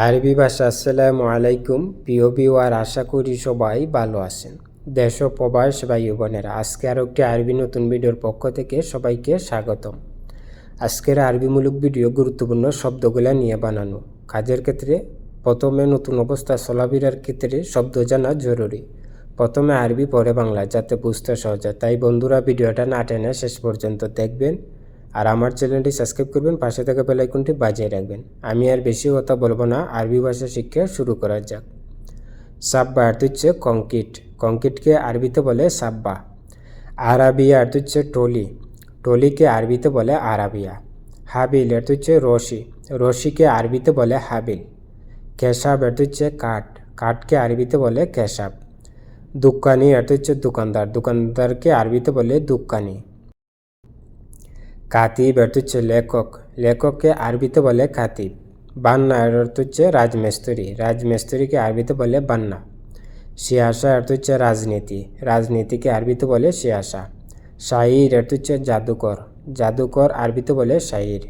আরবি ভাষা, আসসালামু আলাইকুম প্রিয় বিওয়ার আশা করি সবাই ভালো আছেন। দেশ ও প্রবাস ভাই বোনেরা আজকে আরও একটি আরবি নতুন ভিডিওর পক্ষ থেকে সবাইকে স্বাগতম। আজকের আরবিমূলক ভিডিও গুরুত্বপূর্ণ শব্দগুলা নিয়ে বানানো। কাজের ক্ষেত্রে প্রথমে নতুন অবস্থা চলাফেরার ক্ষেত্রে শব্দ জানা জরুরি। প্রথমে আরবি, পরে বাংলা, যাতে বুঝতে সহজ হয়। তাই বন্ধুরা, ভিডিওটা না টেনে শেষ পর্যন্ত দেখবেন। আর আমার চ্যানেলটি সাবস্ক্রাইব করবেন, পাশে থাকা বেলাইকনটি বাজিয়ে রাখবেন। আমি আর বেশি কথা বলব না, আরবি ভাষা শিক্ষা শুরু করা যাক। সাব্বা অর্থ হচ্ছে কংক্রিট। কংক্রিটকে আরবিতে বলে সাব্বা। আরাবিয়া অর্থ হচ্ছে টলি। টলিকে আরবিতে বলে আরাবিয়া। হাবিল অর্থ হচ্ছে রশি। রশিকে আরবিতে বলে হাবিল। কেশাব অর্থ হচ্ছে কাঠ। কাঠকে আরবিতে বলে কেশাব। দুকানি অর্থ হচ্ছে দোকানদার। দোকানদারকে আরবিতে বলে দুকানি। কাতিব অর্থ হচ্ছে লেখক। লেখককে আরবিতে বলে কাতিব। বান্না এর অর্থ হচ্ছে রাজমিস্ত্রি। রাজমিস্ত্রিকে আরবিতে বলে বান্না। সিয়াসা অর্থ হচ্ছে রাজনীতি। রাজনীতিকে আরবিতে বলে সিয়াসা শাহির অর্থ হচ্ছে জাদুকর। জাদুকর আরবিতে বলে শাহির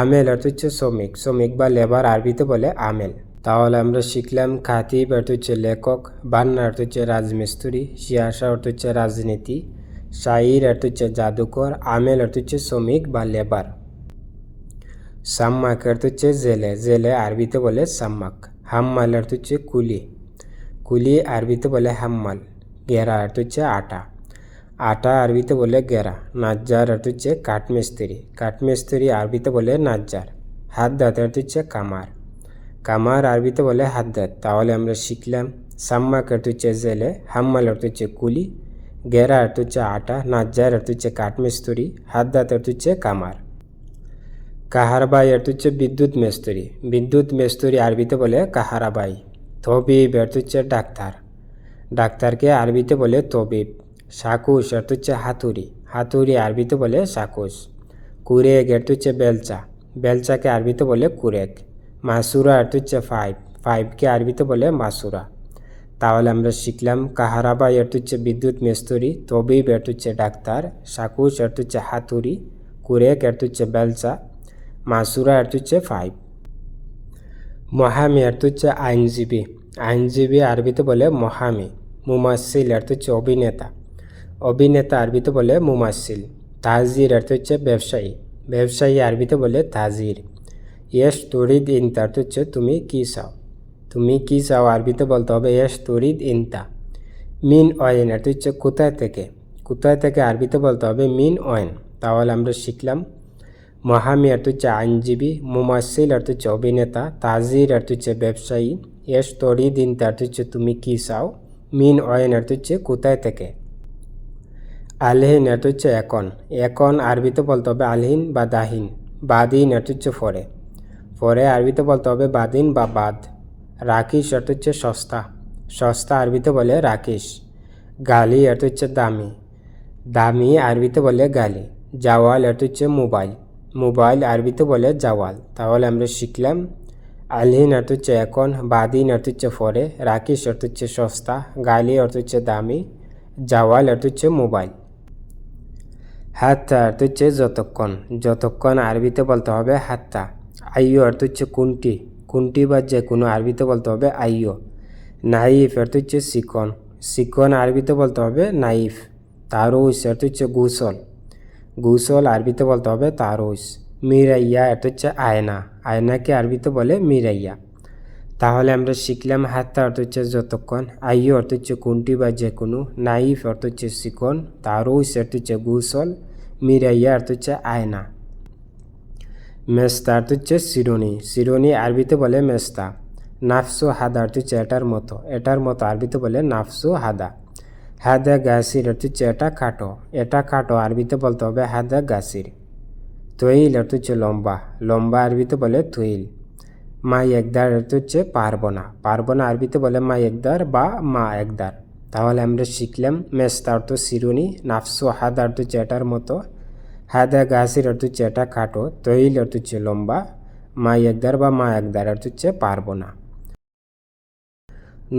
আমেল অর্থ হচ্ছে শ্রমিক। শ্রমিক বা লেবার আরবিতে বলে আমেল। তাহলে আমরা শিখলাম খাতিব অর্থ হচ্ছে লেখক। বান্না অর্থ হচ্ছে রাজমিস্ত্রি। সিয়াসা অর্থ হচ্ছে রাজনীতি। শাহির অর্থ হচ্ছে জাদুকর, আমেল অর্থ হচ্ছে শ্রমিক বা লেবার। সাম্মাক অর্থ হচ্ছে জেলে জেলে আরবিতে বলে সাম্মাক। হাম্মাল অর্থ হচ্ছে কুলি। কুলি আরবিতে বলে হাম্মাল। গেরা অর্থ হচ্ছে আটা। আটা আরবিতে বলে গেরা। নাজ্জার অর্থ হচ্ছে কাঠমিস্ত্রি। কাঠমিস্ত্রি আরবিতে বলে নাজ্জার। হাদ্দাত অর্থ হচ্ছে কামার। কামার আরবিতে বলে হাদ্দাত। তাহলে আমরা শিখলাম সাম্মাক অর্থ হচ্ছে জেলে, হাম্মাল অর্থ হচ্ছে কুলি। হচ্ছে আটা নাজ্জার অর্থ হচ্ছে কাঠমিস্ত্রি হাদ্দাত হচ্ছে কামার কাহারবাই অর্থ হচ্ছে বিদ্যুৎ মেস্তরি বিদ্যুৎ মেস্তরি আরবিতে বলে কাহারাবাই তবিব হচ্ছে ডাক্তার ডাক্তারকে আরবিতে বলে তবিব সাকুশ হচ্ছে হাতুড়ি হাতুড়ি আরবিতে বলে সাকুশ কুরেক অর্থ হচ্ছে বেলচা বেলচাকে আরবিতে বলে কুরেক মাসুরা অর্থ হচ্ছে ফাইভ ফাইভকে আরবিতে বলে মাসুরা তাহলে আমরা শিখলাম কাহারাবাই অর্থ হচ্ছে বিদ্যুৎ মেস্তরি, তবিব অর্থ হচ্ছে ডাক্তার, সাকুশ অর্থ হচ্ছে হাতুড়ি, কুরেক অর্থ হচ্ছে বেলচা, মাসুরা অর্থ হচ্ছে ফাইভ। মহামি অর্থ হচ্ছে আইনজীবী আইনজীবী আরবিতে বলে মহামি মুমাসিল অর্থ হচ্ছে অভিনেতা অভিনেতা আরবিতে বলে মুমাসিল তাজির অর্থ হচ্ছে ব্যবসায়ী ব্যবসায়ী আরবিতে বলে তাজির। ইয়েস, তরিদ ইনতা অর্থ হচ্ছে তুমি কী চাও? তুমি কী চাও আরবিতে বলতে হবে? ইয়েস, তরিদ ইনতা। মিন অয়েন অর্থ হচ্ছে কোথায় থেকে? কোথায় থেকে আরবিতে বলতে হবে? মিন অয়েন তাহলে আমরা শিখলাম। মহামি অর্থ হচ্ছে আইনজীবী। মুমাসিল অর্থ হচ্ছে অভিনেতা। তাজির অর্থ হচ্ছে ব্যবসায়ী। এস তরিদ ইনতা অর্থ হচ্ছে তুমি কী চাও? মিন অয়েন অর্থ হচ্ছে কোথায় থেকে? আলহিন অর্থ হচ্ছে এখন। এখন আরবিতে বলতে হবে আলহিন বা দাহিন। বাদিন অর্থ হচ্ছে ফরে। ফরে আরবিতে বলতে হবে বাদিন বা বাদ। রাকিস অর্থ হচ্ছে সস্তা সস্তা আরবিতে বলে রাকিস গালি অর্থ হচ্ছে দামি দামি আরবিতে বলে গালি জাওয়াল অর্থ হচ্ছে মোবাইল মোবাইল আরবিতে বলে জাওয়াল তাহলে আমরা শিখলাম আলহিন অর্থ হচ্ছে এখন বাদিন অর্থ হচ্ছে ফরে রাকিস অর্থ হচ্ছে সস্তা গালি অর্থ হচ্ছে দামি জাওয়াল অর্থ হচ্ছে মোবাইল হাত্তা অর্থ হচ্ছে যতক্ষণ যতক্ষণ আরবিতে বলতে হবে হাত্তা আইয়ো অর্থ হচ্ছে কোনটি কোনটি বা যে কোনো আরবিতে বলতে হবে আইয়ো। নাইফ অর্থ হচ্ছে শিকন। শিকন আরবিতে বলতে হবে নাইফ। তারুস অর্থ হচ্ছে গুসল। গুসল আরবিতে বলতে হবে তারুস মিরাইয়া অর্থ হচ্ছে আয়না। আয়নাকে আরবিতে বলে মিরাইয়া। তাহলে আমরা শিখলাম হাত্তা অর্থ হচ্ছে যতক্ষণ। আইয়ো অর্থ হচ্ছে কোনটি বা যে কোনো। নাইফ অর্থ হচ্ছে শিকন। তারুস অর্থ হচ্ছে গুসল। মিরাইয়া অর্থ হচ্ছে আয়না। মেস্তা অর্থ হচ্ছে শিরোনি শিরোনি আরবিতে বলে মেস্তা। নাফসু হাদা অর্থ হচ্ছে এটার মতো। এটার মতো আরবিতে বলে নাফসু হাদা। হাদা গাছির অর্থ হচ্ছে এটা খাটো। এটা খাটো আরবিতে বলতে হবে হাদা গাছির তৈল অর্থ হচ্ছে লম্বা। লম্বা আরবিতে বলে তৈল মা একদার অর্থ হচ্ছে পারব না পারব না আরবিতে বলে মা একদার বা মা একদার। তাহলে আমরা শিখলাম মেস্তা অর্থ শিরুনি নাফসু হাদা অর্থ হচ্ছে এটার মতো হাদা গাছির অর্থ হচ্ছে এটা খাটো তৈল অর্থ হচ্ছে লম্বা মা একদার বা মা একদার অর্থ হচ্ছে পারব না।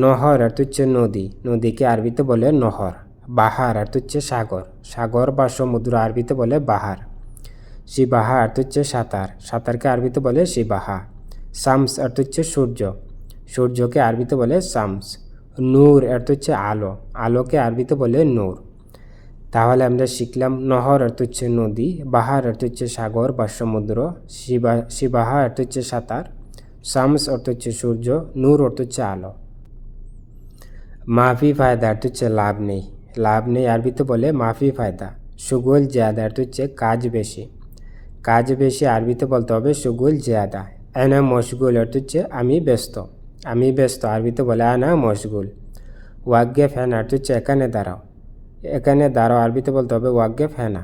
নহর অর্থ হচ্ছে নদী, নদীকে আরবিতে বলে নহর। বাহার অর্থ হচ্ছে সাগর সাগর বা সমুদ্র আরবিতে বলে বাহার। শিবাহা অর্থ হচ্ছে সাঁতার, সাঁতারকে আরবিতে বলে শিবাহা শামস অর্থ হচ্ছে সূর্য, সূর্যকে আরবিতে বলে শামস নূর অর্থ হচ্ছে আলো, আলোকে আরবিতে বলে নূর। তাহলে আমরা শিখলাম নহর অর্থ হচ্ছে নদী, বাহার অর্থ হচ্ছে সাগর বা সমুদ্র শিবা, শিবাহা অর্থ হচ্ছে সাঁতার, শামস অর্থ হচ্ছে সূর্য, নূর অর্থ হচ্ছে আলো। মাফি ফায়দা অর্থ হচ্ছে লাভ নেই। লাভ নেই আরবিতে বলে মাফি ফায়দা। সুগুল জিয়াদা অর্থ হচ্ছে কাজ বেশি। কাজ বেশি আরবিতে বলতে হবে সুগুল জিয়াদা। আনা মশগুল অর্থ হচ্ছে আমি ব্যস্ত। আমি ব্যস্ত আরবিতে বলে আনা মশগুল। ওয়াগ্যে ফ্যান অর্থ হচ্ছে এখানে দাঁড়াও। এখানে দাঁড়াও, আরবিতে বলতে হবে ওয়াগ্যে ফ্যানা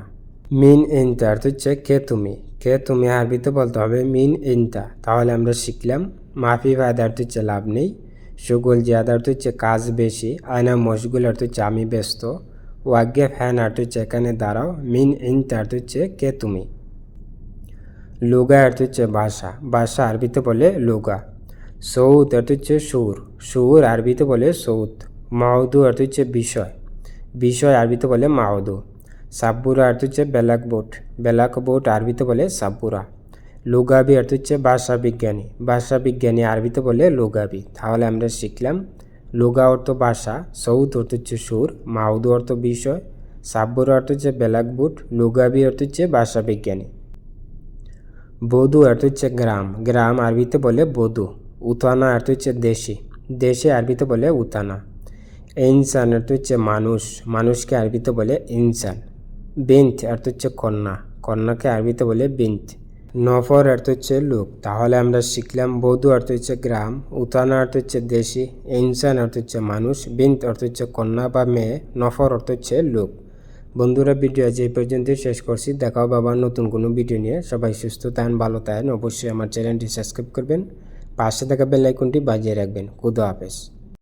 মিন ইনতা, অর্থ হচ্ছে কে তুমি। কে তুমি আরবিতে বলতে হবে মিন ইনতা। তাহলে আমরা শিখলাম, মাফি ফায়দা অর্থ হচ্ছে লাভ নেই, সুগুল জিয়াদা অর্থ হচ্ছে কাজ বেশি, আয়না মশগুল অর্থ হচ্ছে আমি ব্যস্ত। ওয়াগ্যে ফ্যান অর্থ হচ্ছে এখানে দাঁড়াও, মিন ইনতা অর্থ হচ্ছে কে তুমি। লুগা অর্থ হচ্ছে ভাষা ভাষা আরবিতে বলে লুগা। সৌদ অর্থ হচ্ছে সুর সুর আরবিতে বলে সৌদ। মাউদু অর্থ হচ্ছে বিষয়। বিষয় আরবিতে বলে মাউদু সাব্বুরা অর্থ হচ্ছে বেলাক বোট। বেলাক বোট আরবিতে বলে সাব্বুরা। লুগাবি অর্থ হচ্ছে ভাষা বিজ্ঞানী। ভাষা বিজ্ঞানী আরবিতে বলে লুগাবি। তাহলে আমরা শিখলাম লুগা অর্থ ভাষা, সৌদ অর্থ হচ্ছে সুর মাউদু অর্থ বিষয়, সাব্বুরা অর্থ হচ্ছে বেলাক বুট, লুগাবি অর্থ হচ্ছে ভাষা বিজ্ঞানী। বধু অর্থ হচ্ছে গ্রাম। গ্রাম আরবিতে বলে বধু। উতানা অর্থ হচ্ছে দেশি। দেশে আরবিতে বলে উতানা। ইনসান অর্থ হচ্ছে মানুষ। মানুষকে আরবিতে বলে ইনসান। বিন্ত অর্থ হচ্ছে কন্যা। কন্যাকে আরবিতে বলে বিন্ত নফর অর্থ হচ্ছে লোক। তাহলে আমরা শিখলাম বধু অর্থ হচ্ছে গ্রাম, উতানা অর্থ হচ্ছে দেশি, ইনসান অর্থ হচ্ছে মানুষ বিন্ত অর্থ হচ্ছে কন্যা বা মেয়ে, নফর অর্থ হচ্ছে লোক। বন্ধুরা, ভিডিও আজ এই পর্যন্তই শেষ করছি। দেখাও বাবার নতুন কোনো ভিডিও নিয়ে। সবাই সুস্থ থাকেন, ভালো থাকেন। অবশ্যই আমার চ্যানেলটি সাবস্ক্রাইব করবেন। পাশে থাকা বেল আইকনটি বাজিয়ে রাখবেন। খুদা হাফেজ।